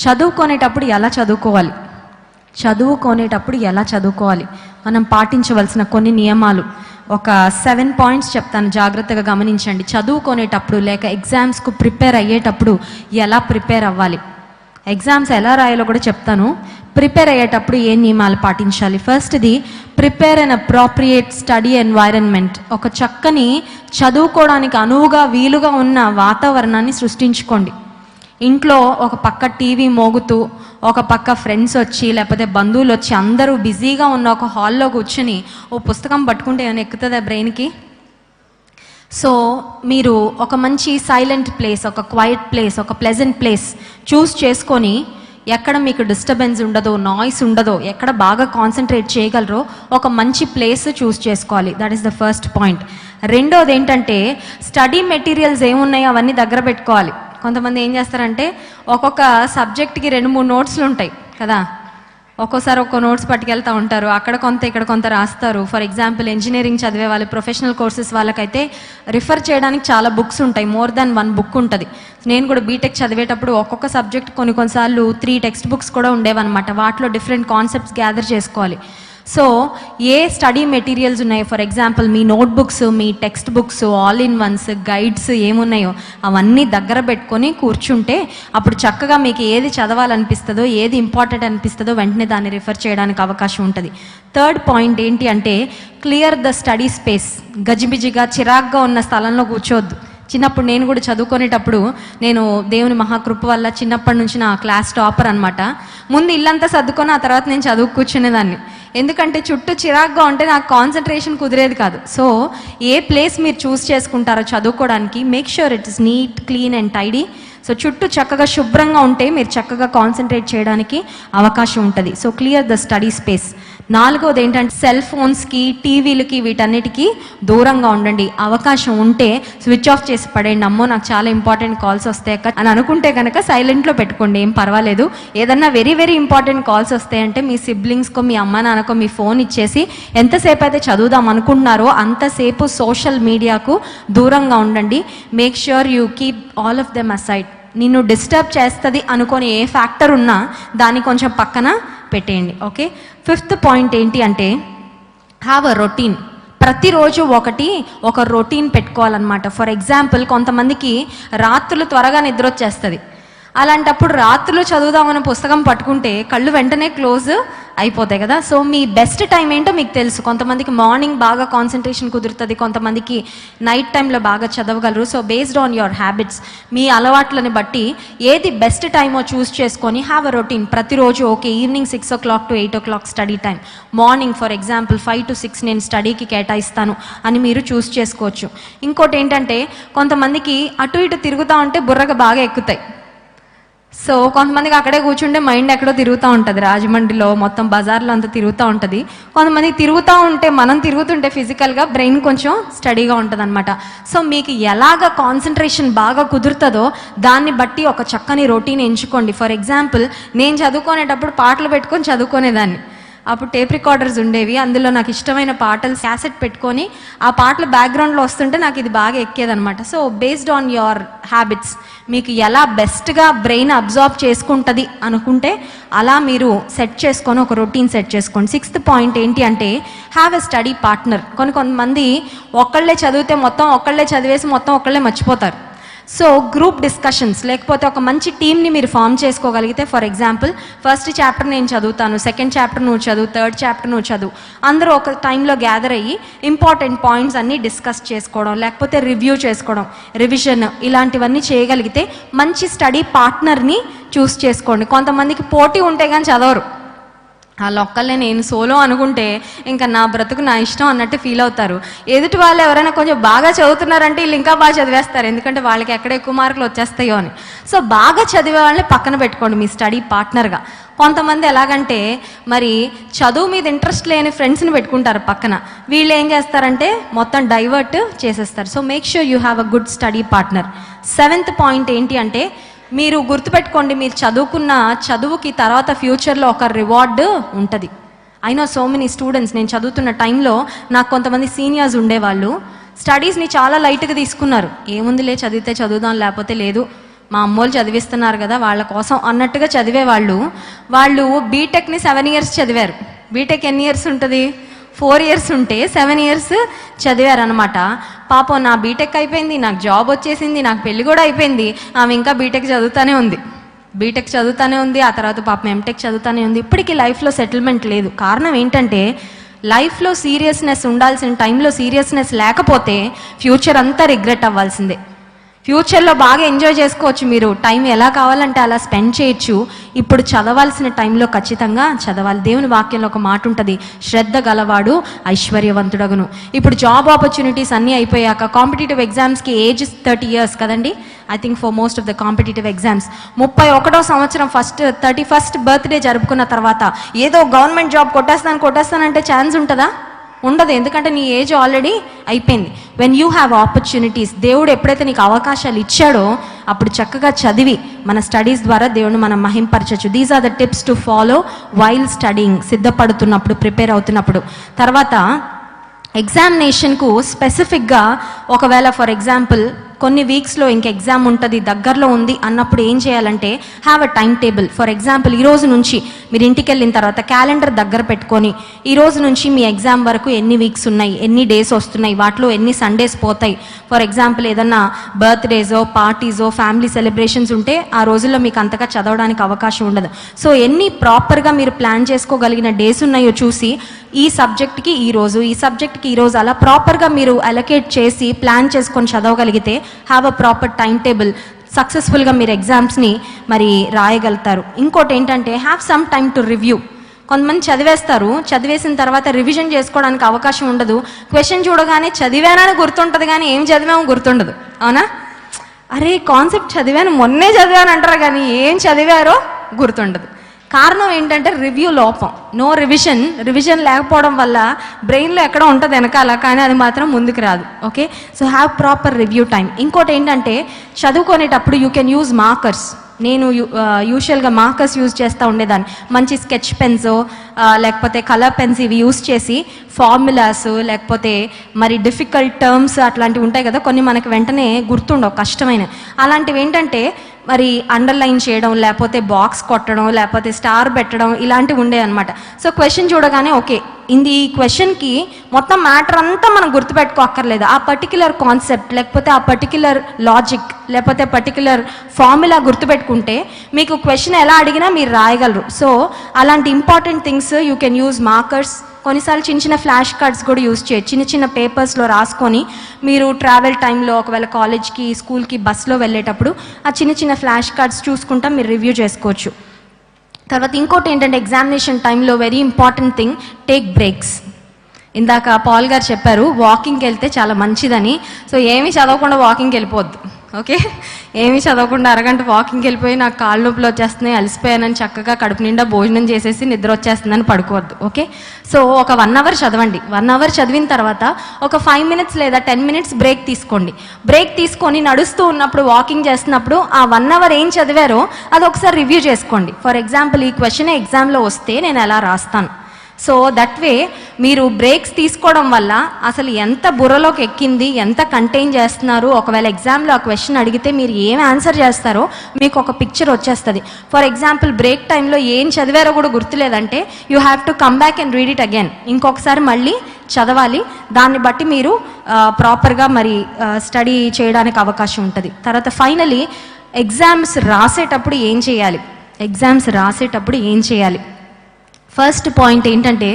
చదువుకునేటప్పుడు ఎలా చదువుకోవాలి? చదువుకునేటప్పుడు ఎలా చదువుకోవాలి? మనం పాటించవలసిన కొన్ని నియమాలు. ఒక సెవెన్ పాయింట్స్ చెప్తాను. జాగ్రత్తగా గమనించండి. చదువుకునేటప్పుడు లేక ఎగ్జామ్స్కు ప్రిపేర్ అయ్యేటప్పుడు ఎలా ప్రిపేర్ అవ్వాలి? ఎగ్జామ్స్ ఎలా రాయాలో కూడా చెప్తాను. ప్రిపేర్ అయ్యేటప్పుడు ఏ నియమాలు పాటించాలి? ఫస్ట్ది prepare an appropriate study environment ఒక చక్కని చదువుకోవడానికి అనువుగా వీలుగా ఉన్న వాతావరణాన్ని సృష్టించుకోండి. ఇంట్లో ఒక పక్క టీవీ మోగుతూ ఒక పక్క ఫ్రెండ్స్ వచ్చి లేకపోతే బంధువులు వచ్చి అందరూ బిజీగా ఉన్న ఒక హాల్లో కూర్చుని ఓ పుస్తకం పట్టుకుంటే ఏమైనా ఎక్కుతుందా బ్రెయిన్కి? సో మీరు ఒక మంచి సైలెంట్ ప్లేస్ ఒక క్వైట్ ప్లేస్ ఒక ప్లెజెంట్ ప్లేస్ చూస్ చేసుకొని ఎక్కడ మీకు డిస్టర్బెన్స్ ఉండదో నాయిస్ ఉండదో ఎక్కడ బాగా కాన్సన్ట్రేట్ చేయగలరో ఒక మంచి ప్లేస్ చూస్ చేసుకోవాలి. That is the first point రెండోది ఏంటంటే స్టడీ మెటీరియల్స్ ఏమున్నాయో అవన్నీ దగ్గర పెట్టుకోవాలి. కొంతమంది ఏం చేస్తారంటే ఒక్కొక్క సబ్జెక్ట్కి రెండు మూడు నోట్స్లు ఉంటాయి కదా? ఒక్కోసారి ఒక్కో నోట్స్ పట్టుకెళ్తూ ఉంటారు. అక్కడ కొంత ఇక్కడ కొంత రాస్తారు. ఫర్ ఎగ్జాంపుల్ ఇంజనీరింగ్ చదివే వాళ్ళు ప్రొఫెషనల్ కోర్సెస్ వాళ్ళకైతే రిఫర్ చేయడానికి చాలా బుక్స్ ఉంటాయి. మోర్ దాన్ వన్ బుక్ ఉంటుంది. నేను కూడా బీటెక్ చదివేటప్పుడు ఒక్కొక్క సబ్జెక్ట్ కొన్ని కొన్నిసార్లు త్రీ టెక్స్ట్ బుక్స్ కూడా ఉండేవన్నమాట. వాటిలో డిఫరెంట్ కాన్సెప్ట్స్ గ్యాదర్ చేసుకోవాలి. సో ఏ స్టడీ మెటీరియల్స్ ఉన్నాయో ఫర్ ఎగ్జాంపుల్ మీ notebooks me text books all in ones guides ఏమున్నాయో అవన్నీ దగ్గర పెట్టుకొని కూర్చుంటే అప్పుడు చక్కగా మీకు ఏది చదవాలనిపిస్తుందో ఏది ఇంపార్టెంట్ అనిపిస్తుందో వెంటనే దాన్ని రిఫర్ చేయడానికి అవకాశం ఉంటుంది. థర్డ్ పాయింట్ ఏంటి అంటే క్లియర్ ద స్టడీ స్పేస్ గజిబిజిగా చిరాగ్గా ఉన్న స్థలంలో కూర్చోవద్దు. చిన్నప్పుడు నేను కూడా చదువుకునేటప్పుడు నేను దేవుని మహాకృప వల్ల చిన్నప్పటి నుంచి నా క్లాస్ టాపర్ అనమాట ముందు ఇల్లంతా సర్దుకొని ఆ తర్వాత నేను చదువు కూర్చునేదాన్ని. ఎందుకంటే చుట్టూ చిరాగ్గా ఉంటే నాకు కాన్సన్ట్రేషన్ కుదిరేది కాదు. సో ఏ ప్లేస్ మీరు చూస్ చేసుకుంటారో చదువుకోవడానికి make sure it is neat clean and tidy so చుట్టూ చక్కగా శుభ్రంగా ఉంటే మీరు చక్కగా కాన్సన్ట్రేట్ చేయడానికి అవకాశం ఉంటుంది. So clear the study space నాలుగోది ఏంటంటే సెల్ ఫోన్స్కి టీవీలకి వీటన్నిటికీ దూరంగా ఉండండి. అవకాశం ఉంటే స్విచ్ ఆఫ్ చేసి పడేయండి. అమ్మో నాకు చాలా ఇంపార్టెంట్ కాల్స్ వస్తాయి అని అనుకుంటే కనుక సైలెంట్లో పెట్టుకోండి. ఏం పర్వాలేదు. ఏదన్నా వెరీ వెరీ ఇంపార్టెంట్ కాల్స్ వస్తాయంటే మీ సిబ్లింగ్స్కో మీ అమ్మ నాన్నకో మీ ఫోన్ ఇచ్చేసి ఎంతసేపు అయితే చదువుదాం అనుకుంటున్నారో అంతసేపు సోషల్ మీడియాకు దూరంగా ఉండండి. Make sure you keep all of them aside నిన్ను డిస్టర్బ్ చేస్తుంది అనుకొని ఏ ఫ్యాక్టర్ ఉన్నా దాన్ని కొంచెం పక్కన పెట్టేయండి ఓకే? ఫిఫ్త్ పాయింట్ ఏంటి అంటే హ్యావ్ అ రొటీన్ ప్రతిరోజు ఒకటి ఒక రొటీన్ పెట్టుకోవాలన్నమాట. ఫర్ ఎగ్జాంపుల్ కొంతమందికి రాత్రులు త్వరగా నిద్ర వచ్చేస్తుంది అలాంటప్పుడు రాత్రులు చదువుదామన్న పుస్తకం పట్టుకుంటే కళ్ళు వెంటనే క్లోజ్ అయిపోతాయి కదా. సో మీ బెస్ట్ టైం ఏంటో మీకు తెలుసు. కొంతమందికి మార్నింగ్ బాగా కాన్సన్ట్రేషన్ కుదురుతుంది కొంతమందికి నైట్ టైంలో బాగా చదవగలరు. So based on your habits మీ అలవాట్లను బట్టి ఏది బెస్ట్ టైమో చూస్ చేసుకొని హ్యావ్ అ రొటీన్ ప్రతిరోజు okay evening six o'clock to eight o'clock study time morning for example five to six నేను స్టడీకి కేటాయిస్తాను అని మీరు చూస్ చేసుకోవచ్చు. ఇంకోటి ఏంటంటే కొంతమందికి అటు ఇటు తిరుగుతూ ఉంటే బుర్రగా బాగా ఎక్కుతాయి. సో కొంతమందికి అక్కడే కూర్చుంటే మైండ్ ఎక్కడో తిరుగుతూ ఉంటుంది. రాజమండ్రిలో మొత్తం బజార్లో అంతా తిరుగుతూ ఉంటుంది. కొంతమంది తిరుగుతూ ఉంటే మనం తిరుగుతుంటే ఫిజికల్గా బ్రెయిన్ కొంచెం స్టడీగా ఉంటుంది అనమాట సో మీకు ఎలాగ కాన్సన్ట్రేషన్ బాగా కుదురుతుందో దాన్ని బట్టి ఒక చక్కని రొటీన్ ఎంచుకోండి. ఫర్ ఎగ్జాంపుల్ నేను చదువుకునేటప్పుడు పాటలు పెట్టుకొని చదువుకునేదాన్ని. అప్పుడు టేప్ రికార్డర్స్ ఉండేవి. అందులో నాకు ఇష్టమైన పాటలు క్యాసెట్ పెట్టుకొని ఆ పాటలు బ్యాక్గ్రౌండ్లో వస్తుంటే నాకు ఇది బాగా ఎక్కేదనమాట so based on your habits మీకు ఎలా బెస్ట్గా బ్రెయిన్ అబ్జార్బ్ చేసుకుంటుంది అనుకుంటే అలా మీరు సెట్ చేసుకొని ఒక రొటీన్ సెట్ చేసుకోండి. సిక్స్త్ పాయింట్ ఏంటి అంటే హ్యావ్ ఎ స్టడీ పార్ట్నర్ కొన్ని కొంతమంది ఒక్కళ్ళే చదివితే మొత్తం ఒక్కళ్ళే చదివేసి మొత్తం ఒక్కళ్ళే మర్చిపోతారు. సో గ్రూప్ డిస్కషన్స్ లేకపోతే ఒక మంచి టీమ్ని మీరు ఫామ్ చేసుకోగలిగితే ఫర్ ఎగ్జాంపుల్ ఫస్ట్ చాప్టర్ నేను చదువుతాను సెకండ్ చాప్టర్ నువ్వు చదువు థర్డ్ చాప్టర్ నువ్వు చదువు. అందరూ ఒక టైంలో గ్యాదర్ అయ్యి ఇంపార్టెంట్ పాయింట్స్ అన్నీ డిస్కస్ చేసుకోవడం లేకపోతే రివ్యూ చేసుకోవడం రివిజన్ ఇలాంటివన్నీ చేయగలిగితే మంచి స్టడీ పార్ట్నర్ని చూస్ చేసుకోండి. కొంతమందికి పోటీ ఉంటే కానీ చదవరు. వాళ్ళు ఒక్కళ్ళే నేను సోలో అనుకుంటే ఇంకా నా బ్రతుకు నా ఇష్టం అన్నట్టు ఫీల్ అవుతారు. ఎదుటి వాళ్ళు ఎవరైనా కొంచెం బాగా చదువుతున్నారంటే వీళ్ళు ఇంకా బాగా చదివేస్తారు. ఎందుకంటే వాళ్ళకి ఎక్కడ ఎక్కువ మార్కులు వచ్చేస్తాయో అని. సో బాగా చదివే వాళ్ళని పక్కన పెట్టుకోండి మీ స్టడీ పార్ట్నర్గా. కొంతమంది ఎలాగంటే మరి చదువు మీద ఇంట్రెస్ట్ లేని ఫ్రెండ్స్ని పెట్టుకుంటారు పక్కన. వీళ్ళు ఏం చేస్తారంటే మొత్తం డైవర్ట్ చేసేస్తారు. So make sure you have a good study partner seventh point ఏంటి అంటే మీరు గుర్తుపెట్టుకోండి మీరు చదువుకున్న చదువుకి తర్వాత ఫ్యూచర్లో ఒక రివార్డ్ ఉంటుంది. అయినా సో మెనీ స్టూడెంట్స్ నేను చదువుతున్న టైంలో నాకు కొంతమంది సీనియర్స్ ఉండేవాళ్ళు. స్టడీస్ని చాలా లైట్గా తీసుకున్నారు. ఏముందిలే చదివితే చదువుదాం లేకపోతే లేదు. మా అమ్మోళ్ళు చదివిస్తున్నారు కదా వాళ్ళ కోసం అన్నట్టుగా చదివేవాళ్ళు. వాళ్ళు బీటెక్ని సెవెన్ ఇయర్స్ చదివారు. బీటెక్ ఎన్ని ఇయర్స్ ఉంటుంది? ఫోర్ ఇయర్స్ ఉంటే సెవెన్ ఇయర్స్ చదివారనమాట పాపం నా బీటెక్ అయిపోయింది నాకు జాబ్ వచ్చేసింది నాకు పెళ్ళి కూడా అయిపోయింది. ఆమె ఇంకా బీటెక్ చదువుతానే ఉంది. బీటెక్ చదువుతానే ఉంది ఆ తర్వాత పాపం ఎంటెక్ చదువుతానే ఉంది. ఇప్పటికీ లైఫ్లో సెటిల్మెంట్ లేదు. కారణం ఏంటంటే లైఫ్లో సీరియస్నెస్ ఉండాల్సిన టైంలో సీరియస్నెస్ లేకపోతే ఫ్యూచర్ అంతా రిగ్రెట్ అవ్వాల్సిందే. ఫ్యూచర్లో బాగా ఎంజాయ్ చేసుకోవచ్చు మీరు. టైం ఎలా కావాలంటే అలా స్పెండ్ చేయొచ్చు. ఇప్పుడు చదవాల్సిన టైంలో ఖచ్చితంగా చదవాలి. దేవుని వాక్యంలో ఒక మాట ఉంటుంది. శ్రద్ధ గలవాడు ఐశ్వర్యవంతుడగును. ఇప్పుడు జాబ్ ఆపర్చునిటీస్ అన్నీ అయిపోయాక కాంపిటేటివ్ ఎగ్జామ్స్కి ఏజ్ థర్టీ ఇయర్స్ కదండి? I think for most of the competitive exams ముప్పై ఒకటో సంవత్సరం ఫస్ట్ థర్టీ ఫస్ట్ బర్త్డే జరుపుకున్న తర్వాత ఏదో గవర్నమెంట్ జాబ్ కొట్టేస్తాను కొట్టేస్తానంటే ఛాన్స్ ఉంటుందా? ఉండదు. ఎందుకంటే నీ ఏజ్ ఆల్రెడీ అయిపోయింది. వెన్ యూ హ్యావ్ ఆపర్చునిటీస్ దేవుడు ఎప్పుడైతే నీకు అవకాశాలు ఇచ్చాడో అప్పుడు చక్కగా చదివి మన స్టడీస్ ద్వారా దేవుడిని మనం మహింపరచచ్చు. These are the tips to follow while studying సిద్ధపడుతున్నప్పుడు prepare అవుతున్నప్పుడు. తర్వాత ఎగ్జామినేషన్కు స్పెసిఫిక్గా ఒకవేళ ఫర్ ఎగ్జాంపుల్ కొన్ని వీక్స్లో ఇంక ఎగ్జామ్ ఉంటుంది దగ్గరలో ఉంది అన్నప్పుడు ఏం చేయాలంటే have a time table for example ఈ రోజు నుంచి మీరు ఇంటికి వెళ్ళిన తర్వాత క్యాలెండర్ దగ్గర పెట్టుకొని ఈ రోజు నుంచి మీ ఎగ్జామ్ వరకు ఎన్ని వీక్స్ ఉన్నాయి ఎన్ని డేస్ వస్తున్నాయి వాటిలో ఎన్ని సండేస్ పోతాయి. ఫర్ ఎగ్జాంపుల్ ఏదన్నా బర్త్డేసో పార్టీసో ఫ్యామిలీ సెలబ్రేషన్స్ ఉంటే ఆ రోజుల్లో మీకు అంతగా చదవడానికి అవకాశం ఉండదు. సో ఎన్ని ప్రాపర్గా మీరు ప్లాన్ చేసుకోగలిగిన డేస్ ఉన్నాయో చూసి ఈ సబ్జెక్ట్కి ఈ రోజు ఈ సబ్జెక్ట్కి ఈ రోజు అలా ప్రాపర్గా మీరు అలొకేట్ చేసి ప్లాన్ చేసుకొని చదవగలిగితే have a proper time table సక్సెస్ఫుల్గా మీరు ఎగ్జామ్స్ని మరి రాయగలుగుతారు. ఇంకోటి ఏంటంటే have some time to review కొంతమంది చదివేస్తారు చదివేసిన తర్వాత రివిజన్ చేసుకోవడానికి అవకాశం ఉండదు. క్వశ్చన్ చూడగానే చదివానని గుర్తుంటుంది కానీ ఏం చదివామో గుర్తుండదు. అవునా? అరే కాన్సెప్ట్ చదివాను మొన్నే చదివాను అంటారు కానీ ఏం చదివారో గుర్తుండదు. కారణం ఏంటంటే రివ్యూ లోపం. నో రివిజన్ రివిజన్ లేకపోవడం వల్ల బ్రెయిన్లో ఎక్కడ ఉంటుంది వెనకాల కానీ అది మాత్రం ముందుకు రాదు. Okay so have proper review time ఇంకోటి ఏంటంటే చదువుకునేటప్పుడు యూ కెన్ యూజ్ మార్కర్స్ నేను యూజువల్గా మార్కర్స్ యూజ్ చేస్తూ ఉండేదాన్ని. మంచి స్కెచ్ పెన్స్ uh, లేకపోతే కలర్ పెన్స్ ఇవి యూజ్ చేసి ఫార్ములాస్ లేకపోతే మరి డిఫికల్ట్ టర్మ్స్ అట్లాంటివి ఉంటాయి కదా కొన్ని మనకి వెంటనే గుర్తుండవు కష్టమైన. అలాంటివి ఏంటంటే మరి అండర్లైన్ చేయడం లేకపోతే బాక్స్ కొట్టడం లేకపోతే స్టార్ పెట్టడం ఇలాంటివి ఉండేవి అనమాట సో క్వశ్చన్ చూడగానే ఓకే ఇది ఈ క్వశ్చన్కి మొత్తం మ్యాటర్ అంతా మనం గుర్తుపెట్టుకోక్కర్లేదు. ఆ పర్టికులర్ కాన్సెప్ట్ లేకపోతే ఆ పర్టికులర్ లాజిక్ లేకపోతే పర్టికులర్ ఫార్ములా గుర్తుపెట్టుకుంటే మీకు క్వశ్చన్ ఎలా అడిగినా మీరు రాయగలరు. సో అలాంటి important things you can use markers కొన్నిసార్లు చిన్న చిన్న ఫ్లాష్ కార్డ్స్ కూడా యూజ్ చేయొచ్చు చిన్న చిన్న పేపర్స్లో రాసుకొని మీరు ట్రావెల్ టైంలో ఒకవేళ కాలేజ్కి స్కూల్కి బస్లో వెళ్ళేటప్పుడు ఆ చిన్న చిన్న ఫ్లాష్ కార్డ్స్ చూసుకుంటా మీరు రివ్యూ చేసుకోవచ్చు. తర్వాత ఇంకోటి ఏంటంటే ఎగ్జామినేషన్ టైంలో very important thing take breaks ఇందాక పాల్ గారు చెప్పారు వాకింగ్కి వెళ్తే చాలా మంచిదని. సో ఏమీ చదవకుండా వాకింగ్కి వెళ్ళిపోద్దు ఓకే? ఏమీ చదవకుండా అరగంట వాకింగ్కి వెళ్ళిపోయి నాకు కాళ్ళు నొప్పులు వచ్చేస్తున్నాయి అలసిపోయానని చక్కగా కడుపు నిండా భోజనం చేసేసి నిద్ర వచ్చేస్తుందని పడుకోవద్దు ఓకే? సో ఒక వన్ అవర్ చదవండి. వన్ అవర్ చదివిన తర్వాత ఒక ఫైవ్ మినిట్స్ లేదా టెన్ మినిట్స్ బ్రేక్ తీసుకోండి. బ్రేక్ తీసుకొని నడుస్తూ ఉన్నప్పుడు వాకింగ్ చేస్తున్నప్పుడు ఆ వన్ అవర్ ఏం చదివారో అది ఒకసారి రివ్యూ చేసుకోండి. ఫర్ ఎగ్జాంపుల్ ఈ క్వశ్చన్ ఎగ్జామ్లో వస్తే నేను ఎలా రాస్తాను? సో దట్ వే మీరు బ్రేక్స్ తీసుకోవడం వల్ల అసలు ఎంత బుర్రలోకి ఎక్కింది ఎంత కంటైన్ చేస్తున్నారు ఒకవేళ ఎగ్జామ్లో ఆ క్వశ్చన్ అడిగితే మీరు ఏం ఆన్సర్ చేస్తారో మీకు ఒక పిక్చర్ వచ్చేస్తుంది. ఫర్ ఎగ్జాంపుల్ బ్రేక్ టైంలో ఏం చదివారో కూడా గుర్తులేదంటే you have to come back and read it again ఇంకొకసారి మళ్ళీ చదవాలి. దాన్ని బట్టి మీరు ప్రాపర్గా మరి స్టడీ చేయడానికి అవకాశం ఉంటుంది. తర్వాత ఫైనలీ ఎగ్జామ్స్ రాసేటప్పుడు ఏం చేయాలి? ఎగ్జామ్స్ రాసేటప్పుడు ఏం చేయాలి? ఫస్ట్ పాయింట్ ఏంటంటే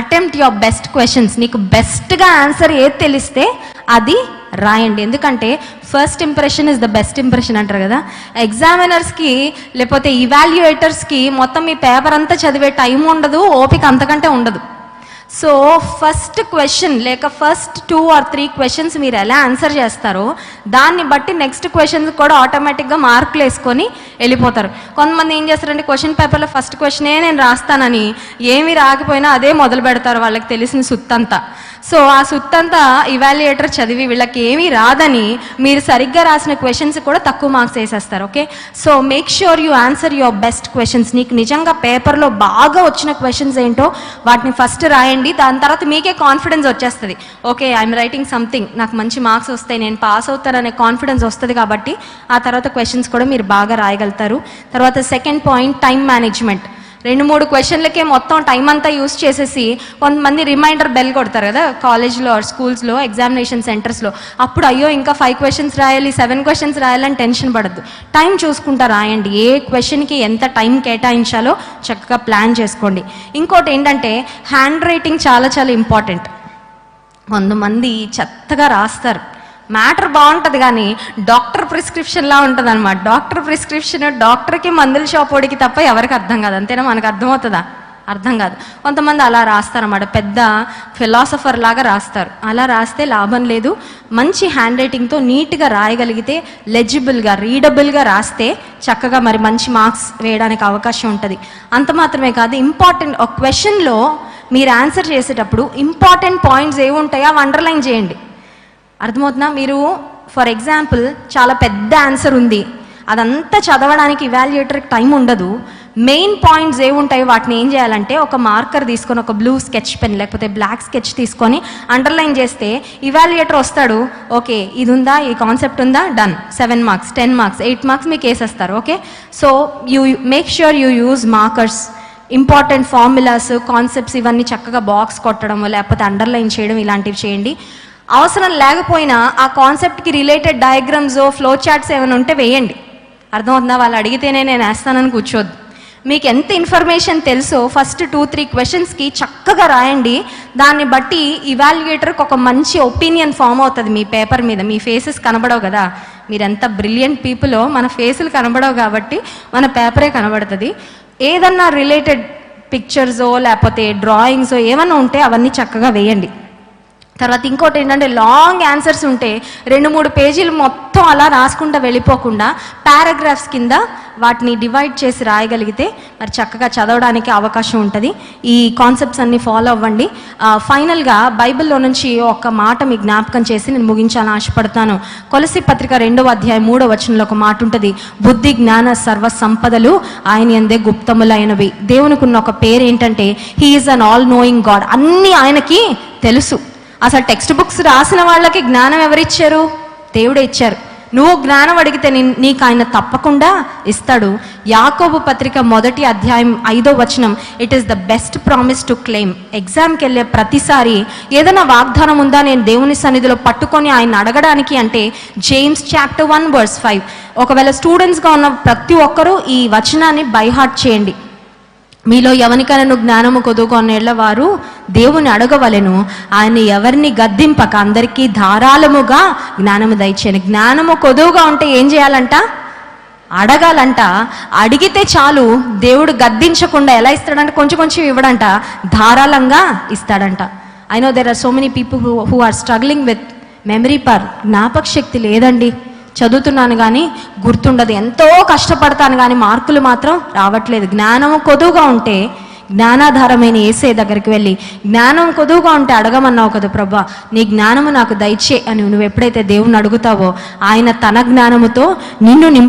అటెంప్ట్ యువర్ బెస్ట్ క్వశ్చన్స్ నీకు బెస్ట్గా ఆన్సర్ ఏది తెలిస్తే అది రాయండి. ఎందుకంటే first impression is the best impression అంటారు కదా. ఎగ్జామినర్స్కి లేకపోతే ఇవాల్యుయేటర్స్కి మొత్తం మీ పేపర్ అంతా చదివే టైం ఉండదు ఓపిక అంతకంటే ఉండదు. సో ఫస్ట్ క్వశ్చన్ లేక first two or three questions మీరు ఎలా ఆన్సర్ చేస్తారో దాన్ని బట్టి నెక్స్ట్ క్వశ్చన్స్ కూడా ఆటోమేటిక్గా మార్కులు వేసుకొని వెళ్ళిపోతారు. కొంతమంది ఏం చేస్తారంటే క్వశ్చన్ పేపర్లో ఫస్ట్ క్వశ్చనే నేను రాస్తానని ఏమి రాకపోయినా అదే మొదలు పెడతారు వాళ్ళకి తెలిసిన సుత్తంతా. సో ఆ సుత్తంతా ఇవాల్యుయేటర్ చదివి వీళ్ళకి ఏమీ రాదని మీరు సరిగ్గా రాసిన క్వశ్చన్స్ కూడా తక్కువ మార్క్స్ వేసేస్తారు okay so make sure you answer your best questions నీకు నిజంగా పేపర్లో బాగా వచ్చిన క్వశ్చన్స్ ఏంటో వాటిని ఫస్ట్ రాయండి. రాయండి దాని తర్వాత మీకే కాన్ఫిడెన్స్ వచ్చేస్తుంది. ఓకే ఐఎమ్ రైటింగ్ సంథింగ్ నాకు మంచి మార్క్స్ వస్తాయి నేను పాస్ అవుతాననే కాన్ఫిడెన్స్ వస్తుంది కాబట్టి ఆ తర్వాత క్వశ్చన్స్ కూడా మీరు బాగా రాయగలుగుతారు. తర్వాత సెకండ్ పాయింట్ టైం మేనేజ్మెంట్ రెండు మూడు క్వశ్చన్లకే మొత్తం టైం అంతా యూస్ చేసేసి కొంతమంది రిమైండర్ బెల్ కొడతారు కదా కాలేజ్లో స్కూల్స్లో ఎగ్జామినేషన్ సెంటర్స్లో అప్పుడు అయ్యో ఇంకా ఫైవ్ క్వశ్చన్స్ రాయాలి సెవెన్ క్వశ్చన్స్ రాయాలని టెన్షన్ పడద్దు. టైం చూసుకుంటా రాయండి. ఏ క్వశ్చన్కి ఎంత టైం కేటాయించాలో చక్కగా ప్లాన్ చేసుకోండి. ఇంకోటి ఏంటంటే హ్యాండ్ రైటింగ్ చాలా చాలా ఇంపార్టెంట్ కొంతమంది చెత్తగా రాస్తారు. మ్యాటర్ బాగుంటుంది కానీ డాక్టర్ ప్రిస్క్రిప్షన్లా ఉంటుంది అనమాట డాక్టర్ ప్రిస్క్రిప్షన్ డాక్టర్కి మందుల షాప్ తప్ప ఎవరికి అర్థం కాదు. అంతేనా? మనకు అర్థమవుతుందా? అర్థం కాదు. కొంతమంది అలా రాస్తారన్నమాట. పెద్ద ఫిలాసఫర్ లాగా రాస్తారు. అలా రాస్తే లాభం లేదు. మంచి హ్యాండ్ రైటింగ్తో నీట్గా రాయగలిగితే లెజిబుల్గా రీడబుల్గా రాస్తే చక్కగా మరి మంచి మార్క్స్ వేయడానికి అవకాశం ఉంటుంది. అంత మాత్రమే కాదు ఇంపార్టెంట్ ఒక క్వశ్చన్లో మీరు ఆన్సర్ చేసేటప్పుడు ఇంపార్టెంట్ పాయింట్స్ ఏవి ఉంటాయో అవి అండర్లైన్ చేయండి. అర్థమవుతుందా? మీరు ఫర్ ఎగ్జాంపుల్ చాలా పెద్ద ఆన్సర్ ఉంది. అదంతా చదవడానికి ఇవాల్యుయేటర్కి టైం ఉండదు. మెయిన్ పాయింట్స్ ఏముంటాయి వాటిని ఏం చేయాలంటే ఒక మార్కర్ తీసుకొని ఒక బ్లూ స్కెచ్ పెన్ లేకపోతే బ్లాక్ స్కెచ్ తీసుకొని అండర్లైన్ చేస్తే ఇవాల్యుయేటర్ వస్తాడు. ఓకే ఇది ఉందా ఈ కాన్సెప్ట్ ఉందా? Done seven marks ten marks eight marks మీకు వేసేస్తారు. Okay? So you make sure you use markers important formulas concepts ఇవన్నీ చక్కగా బాక్స్ కొట్టడం లేకపోతే అండర్లైన్ చేయడం ఇలాంటివి చేయండి. అవసరం లేకపోయినా ఆ కాన్సెప్ట్కి రిలేటెడ్ డయాగ్రామ్స్ ఫ్లో చార్ట్స్ ఏమైనా ఉంటే వేయండి. అర్థమవుతుందా? వాళ్ళు అడిగితేనే నేను వేస్తానని కూర్చోద్దు. మీకు ఎంత ఇన్ఫర్మేషన్ తెలుసో ఫస్ట్ టూ త్రీ క్వశ్చన్స్కి చక్కగా రాయండి. దాన్ని బట్టి ఇవాల్యుయేటర్కి ఒక మంచి ఒపీనియన్ ఫామ్ అవుతుంది మీ పేపర్ మీద. మీ ఫేసెస్ కనబడవు కదా. మీరు ఎంత బ్రిలియంట్ పీపులో మన ఫేసులు కనబడవు కాబట్టి మన పేపరే కనబడుతుంది. ఏదన్నా రిలేటెడ్ పిక్చర్సో లేకపోతే డ్రాయింగ్సో ఏమన్నా ఉంటే అవన్నీ చక్కగా వేయండి. తర్వాత ఇంకోటి ఏంటంటే లాంగ్ ఆన్సర్స్ ఉంటే రెండు మూడు పేజీలు మొత్తం అలా రాసుకుంటూ వెళ్ళిపోకుండా పారాగ్రాఫ్స్ కింద వాటిని డివైడ్ చేసి రాయగలిగితే మరి చక్కగా చదవడానికి అవకాశం ఉంటుంది. ఈ కాన్సెప్ట్స్ అన్ని ఫాలో అవ్వండి. ఫైనల్గా బైబిల్లో నుంచి ఒక మాట మీ జ్ఞాపకం చేసి నేను ముగించాలని ఆశపడతాను. కొలసి పత్రిక రెండవ అధ్యాయం మూడవ వచనంలో ఒక మాట ఉంటుంది. బుద్ధి జ్ఞాన సర్వ సంపదలు ఆయన ఎందే గుప్తములైనవి. దేవునికి ఉన్న ఒక పేరు ఏంటంటే he is an all knowing God అన్నీ ఆయనకి తెలుసు. అసలు టెక్స్ట్ బుక్స్ రాసిన వాళ్ళకి జ్ఞానం ఎవరిచ్చారు? దేవుడే ఇచ్చారు. నువ్వు జ్ఞానం అడిగితే నీకు ఆయన తప్పకుండా ఇస్తాడు. యాకోబు పత్రిక మొదటి అధ్యాయం ఐదో వచనం. It is the best promise to claim ఎగ్జామ్కి వెళ్ళే ప్రతిసారి ఏదైనా వాగ్దానం ఉందా? నేను దేవుని సన్నిధిలో పట్టుకొని ఆయన అడగడానికి అంటే James chapter one verse five ఒకవేళ స్టూడెంట్స్గా ఉన్న ప్రతి ఒక్కరూ ఈ వచనాన్ని బైహార్ట్ చేయండి. మీలో ఎవరికైనా జ్ఞానము కొదుకొనేళ్ళ వారు దేవుని అడగవలెను. ఆయన ఎవరిని గద్దింపక అందరికీ ధారాళముగా జ్ఞానము దయచేయను. జ్ఞానము కొదువుగా ఉంటే ఏం చేయాలంట? అడగాలంట. అడిగితే చాలు దేవుడు గద్దించకుండా ఎలా ఇస్తాడంటే? కొంచెం కొంచెం ఇవ్వడంట. ధారాళంగా ఇస్తాడంట. I know there are so many people who who are struggling with memory power జ్ఞాపక శక్తి లేదండి. చదువుతున్నాను కానీ గుర్తుండదు. ఎంతో కష్టపడతాను కానీ మార్కులు మాత్రం రావట్లేదు. జ్ఞానం కొదువుగా ఉంటే జ్ఞానాధారమైన ఏసే దగ్గరికి వెళ్ళి జ్ఞానం కొదువుగా ఉంటే అడగమన్నావు కదా ప్రభా నీ జ్ఞానము నాకు దయచే అని నువ్వు ఎప్పుడైతే దేవుని అడుగుతావో ఆయన తన జ్ఞానముతో నిన్ను నింపు